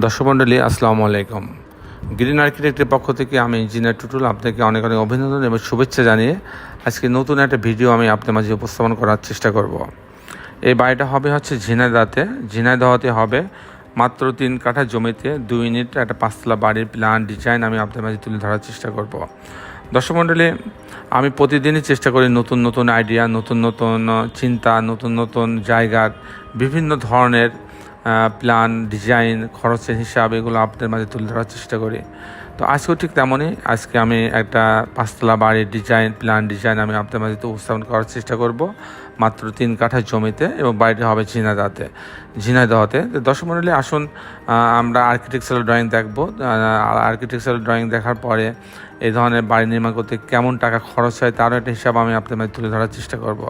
দর্শক মণ্ডলী, আসসালামু আলাইকুম। গ্রিন আর্কিটেক্টের পক্ষ থেকে আমি ইঞ্জিনিয়ার টুটুল আপনাকে অনেক অনেক অভিনন্দন এবং শুভেচ্ছা জানিয়ে আজকে নতুন একটা ভিডিও আমি আপনার মাঝে উপস্থাপন করার চেষ্টা করব। এই বাড়িটা হবে হচ্ছে ঝিনাইদাতে ঝিনাইদহতে হবে মাত্র তিন কাঠা জমিতে দুই ইউনিট একটা পাঁচতলা বাড়ির প্ল্যান, ডিজাইন আমি আপনার মাঝে তুলে ধরার চেষ্টা করব। দর্শক মণ্ডলী, আমি প্রতিদিনই চেষ্টা করি নতুন নতুন আইডিয়া, নতুন নতুন চিন্তা, নতুন নতুন জায়গার বিভিন্ন ধরনের প্ল্যান ডিজাইন খরচের হিসাব এগুলো আপনাদের মাঝে তুলে ধরার চেষ্টা করি। তো আজকেও ঠিক তেমনই। আজকে আমি একটা পাঁচতলা বাড়ির ডিজাইন প্ল্যান ডিজাইন আমি আপনাদের মাঝে উপস্থাপন করার চেষ্টা করব। মাত্র তিন কাঠা জমিতে এবং বাড়িটা হবে ঝিনাইদাতে ঝিনাইদহতে। তো দর্শক মণ্ডলী আসুন আমরা আর্কিটেকচারাল ড্রয়িং দেখব। আর্কিটেকচারাল ড্রয়িং দেখার পরে এই ধরনের বাড়ি নির্মাণ করতে কেমন টাকা খরচ হয় তারও একটা হিসাব আমি আপনাদের মাঝে তুলে ধরার চেষ্টা করব।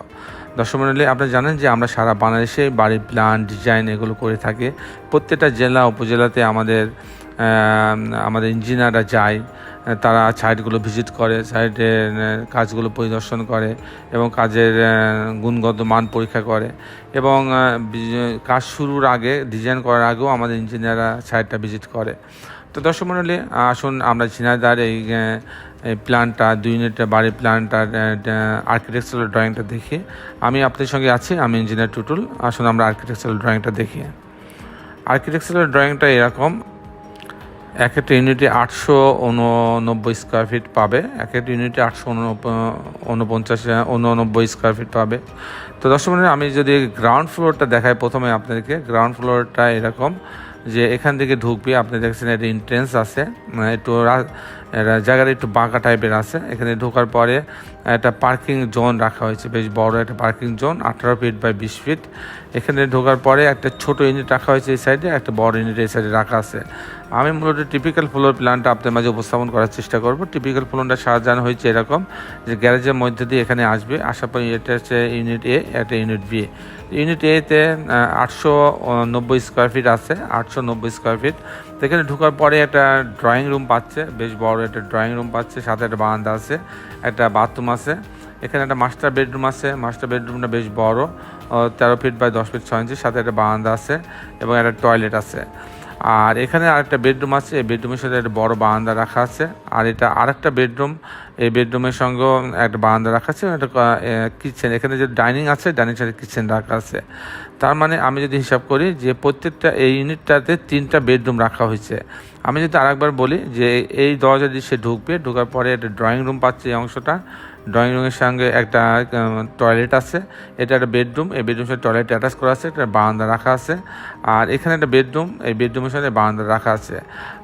দর্শক মণ্ডলী আপনি জানেন যে আমরা সারা বাংলাদেশে বাড়ির প্ল্যান ডিজাইন এগুলো করে থাকি। প্রত্যেকটা জেলা, উপজেলাতে আমাদের আমাদের ইঞ্জিনিয়াররা যায়, তারা সাইটগুলো ভিজিট করে সাইটের কাজগুলো পরিদর্শন করে এবং কাজের গুণগত মান পরীক্ষা করে এবং কাজ শুরুর আগে ডিজাইন করার আগেও আমাদের ইঞ্জিনিয়াররা সাইটটা ভিজিট করে। তো দর্শক মণ্ডলী আসুন আমরা ঝিনাইদার এই এই প্ল্যানটা দুই ইউনিটের বাড়ির প্ল্যানটার আর্কিটেকচারাল ড্রয়িংটা দেখি। আমি আপনাদের সঙ্গে আছি, আমি ইঞ্জিনিয়ার টুটুল। আসুন আমরা আর্কিটেকচারাল ড্রয়িংটা দেখি। আর্কিটেকচারাল ড্রয়িংটা এরকম এক একটা ইউনিটে আটশো উননব্বই স্কোয়ার ফিট পাবে। এক একটা ইউনিটে আটশো উনপঞ্চাশ উননব্বই স্কোয়ার ফিট পাবে। তো দর্শক আমি যদি গ্রাউন্ড ফ্লোরটা দেখাই প্রথমে আপনাদেরকে গ্রাউন্ড ফ্লোরটা এরকম যে এখান থেকে ঢুকবে, আপনি দেখছেন একটা এন্ট্রেন্স আছে মানে একটু এটা জায়গাটা একটু বাঁকা টাইপের আছে। এখানে ঢোকার পরে একটা পার্কিং জোন রাখা হয়েছে, বেশ বড় একটা পার্কিং জোন আঠারো ফিট বাই বিশ ফিট এখানে ঢোকার পরে একটা ছোট ইউনিট রাখা হয়েছে এই সাইডে একটা বড় ইউনিট এই সাইডে রাখা আছে। আমি মূলত টিপিক্যাল ফ্লোর প্ল্যানটা আপনার মাঝে উপস্থাপন করার চেষ্টা করব। টিপিক্যাল ফ্লোরটা সাজানো হয়েছে এরকম যে গ্যারেজের মধ্যে দিয়ে এখানে আসবে। আসার পর এটা হচ্ছে ইউনিট এ একটা ইউনিট বি ইউনিট এতে আটশো নব্বই স্কোয়ার ফিট আছে, আটশো নব্বই স্কোয়ার ফিট এখানে ঢোকার পরে একটা ড্রয়িং রুম পাচ্ছে, বেশ বড় একটা ড্রয়িং রুম পাচ্ছে, সাথে একটা বারান্দা আছে, একটা বাথরুম আছে। এখানে একটা মাস্টার বেডরুম আছে মাস্টার বেডরুমটা বেশ বড় তেরো ফিট বাই দশ ফিট ছয় ইঞ্চি সাথে একটা বারান্দা আছে এবং একটা টয়লেট আছে। আর এখানে আরেকটা বেডরুম আছে, এই বেডরুমের সাথে একটা বড় বারান্দা রাখা আছে। আর এটা আরেকটা বেডরুম, এই বেডরুমের সঙ্গেও একটা বারান্দা রাখা আছে, একটা কিচেন। এখানে যে ডাইনিং আছে, ডাইনিং সাথে কিচেন রাখা আছে। তার মানে আমি যদি হিসাব করি যে প্রত্যেকটা এই ইউনিটটাতে তিনটা বেডরুম রাখা হয়েছে। আমি যদি আরেকবার বলি যে এই দরজা দিয়ে সে ঢুকবে, ঢোকার পরে একটা ড্রয়িং রুম পাচ্ছে এই অংশটা ড্রয়িং রুমের সঙ্গে একটা টয়লেট আছে। এটা একটা বেডরুম এই বেডরুমের সাথে টয়লেট অ্যাটাচ করা আছে একটা বারান্দা রাখা আছে। আর এখানে একটা বেডরুম এই বেডরুমের সাথে বারান্দা রাখা আছে।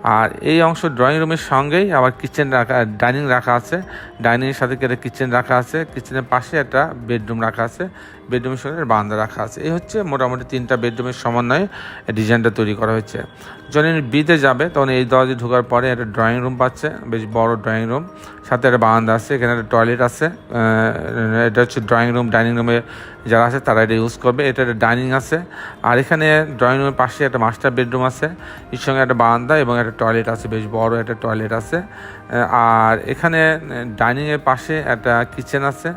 আর এই অংশ ড্রয়িং রুমের সঙ্গেই আবার কিচেন রাখা ডাইনিং রাখা আছে। ডাইনিংয়ের সাথে একটা কিচেন রাখা আছে। কিচেনের পাশে একটা বেডরুম রাখা আছে। বেডরুমের সঙ্গে বারান্দা রাখা আছে। এই হচ্ছে মোটামুটি তিনটা বেডরুমের সমন্বয়ে ডিজাইনটা তৈরি করা হয়েছে। যখন বিতে যাবে, তখন এই দরজে ঢোকার পরে একটা ড্রয়িং রুম পাচ্ছে, বেশ বড় ড্রয়িং রুম সাথে একটা বারান্দা আছে, এখানে একটা টয়লেট আছে। এটা হচ্ছে ড্রয়িং রুম ডাইনিং রুমে যারা আছে তারা এটা ইউজ করবে। এটা একটা ডাইনিং আছে। আর এখানে ড্রয়িং রুমের পাশে একটা মাস্টার বেডরুম আছে। এর সঙ্গে একটা বারান্দা এবং একটা টয়লেট আছে, বেশ বড় একটা টয়লেট আছে। আর এখানে ডাইনিংয়ের পাশে একটা কিচেন আছে।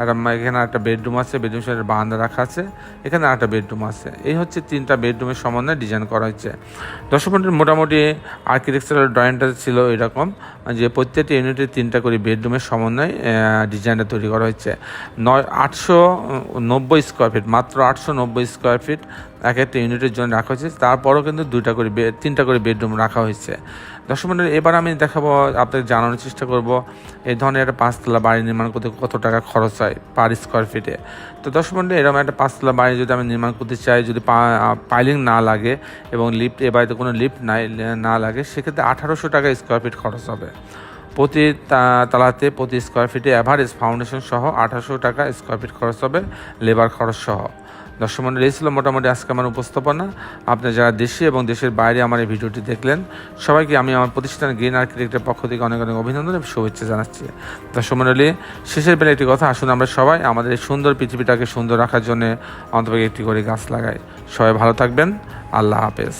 একটা এখানে একটা বেডরুম আছে বেডরুম সাথে বারান্দা রাখা আছে, এখানে একটা বেডরুম আছে। এই হচ্ছে তিনটা বেডরুমের সমন্বয়ে ডিজাইন করা হয়েছে। দর্শক মোটামুটি আর্কিটেকচারাল ড্রয়িংটা ছিল এরকম। যে প্রত্যেকটি ইউনিটে তিনটা করে বেডরুমের সমন্বয়ে ডিজাইনটা তৈরি করা হয়েছে। নয় আটশো নব্বই স্কোয়ার ফিট মাত্র আটশো নব্বই স্কোয়ার ফিট এক একটা ইউনিটের জন্য রাখা হয়েছে। তারপরেও কিন্তু দুইটা করে বেড তিনটা করে বেডরুম রাখা হয়েছে। দর্শক বন্ধুরা, এবার আমি দেখাবো আপনাদের জানানোর চেষ্টা করব এই ধরনের একটা পাঁচতলা বাড়ি নির্মাণ করতে কত টাকা খরচ হয় পার স্কোয়ার ফিটে তো দর্শক বন্ধু এরকম একটা পাঁচতলা বাড়ি যদি আমি নির্মাণ করতে চাই যদি পাইলিং না লাগে এবং লিফট এ বাড়িতে কোনো লিফট নাই না লাগে সেক্ষেত্রে আঠারোশো টাকা স্কোয়ার ফিট খরচ হবে। প্রতি তালাতে প্রতি স্কোয়ার ফিটে অ্যাভারেজ ফাউন্ডেশন সহ আঠারোশো টাকা স্কোয়ার ফিট খরচ হবে লেবার খরচ সহ। দর্শক মন্ডলী, এই ছিল মোটামুটি আজকে আমার উপস্থাপনা। আপনি যারা দেশে এবং দেশের বাইরে আমার এই ভিডিওটি দেখলেন, সবাইকে আমি আমার প্রতিষ্ঠান গ্রিন আর্কিটেক্টের পক্ষ থেকে অনেক অনেক অভিনন্দন এবং শুভেচ্ছা জানাচ্ছি। দর্শক মন্ডলী, শেষের বেলা একটি কথা, আসুন আমরা সবাই আমাদের এই সুন্দর পৃথিবীটাকে সুন্দর রাখার জন্য অন্তত একটি করে গাছ লাগাই। সবাই ভালো থাকবেন, আল্লাহ হাফেজ।